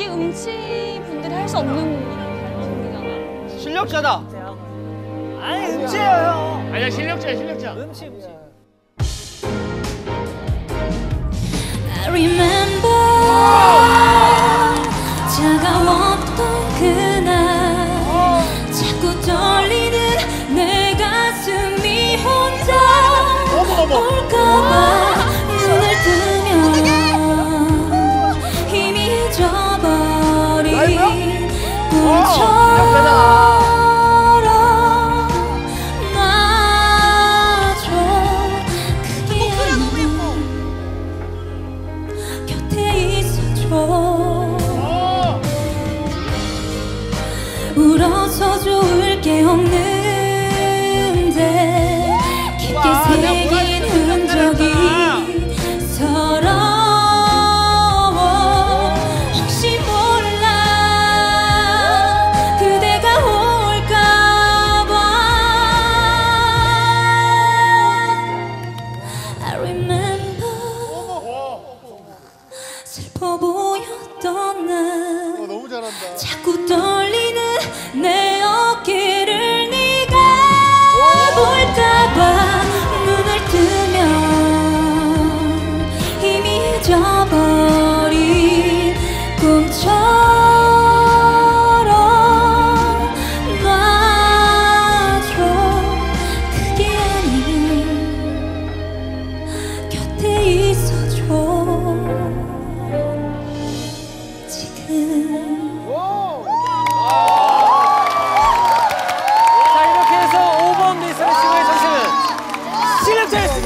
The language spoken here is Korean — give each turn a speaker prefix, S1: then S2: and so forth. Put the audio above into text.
S1: 이게 음치 분들이 할 수 없는 행동이잖아.
S2: 실력자다. 아니 음치예요 형.
S3: 아니야 실력자야 실력자.
S2: 음치 음치.
S4: Remember 차가 있어줘 울어서 좋을 게 없는 슬퍼 보였던 날
S5: 너무 잘한다.
S4: 자꾸 떨 자 이렇게 해서 5번 미스터리 싱어의 정신은 실력자였습니다.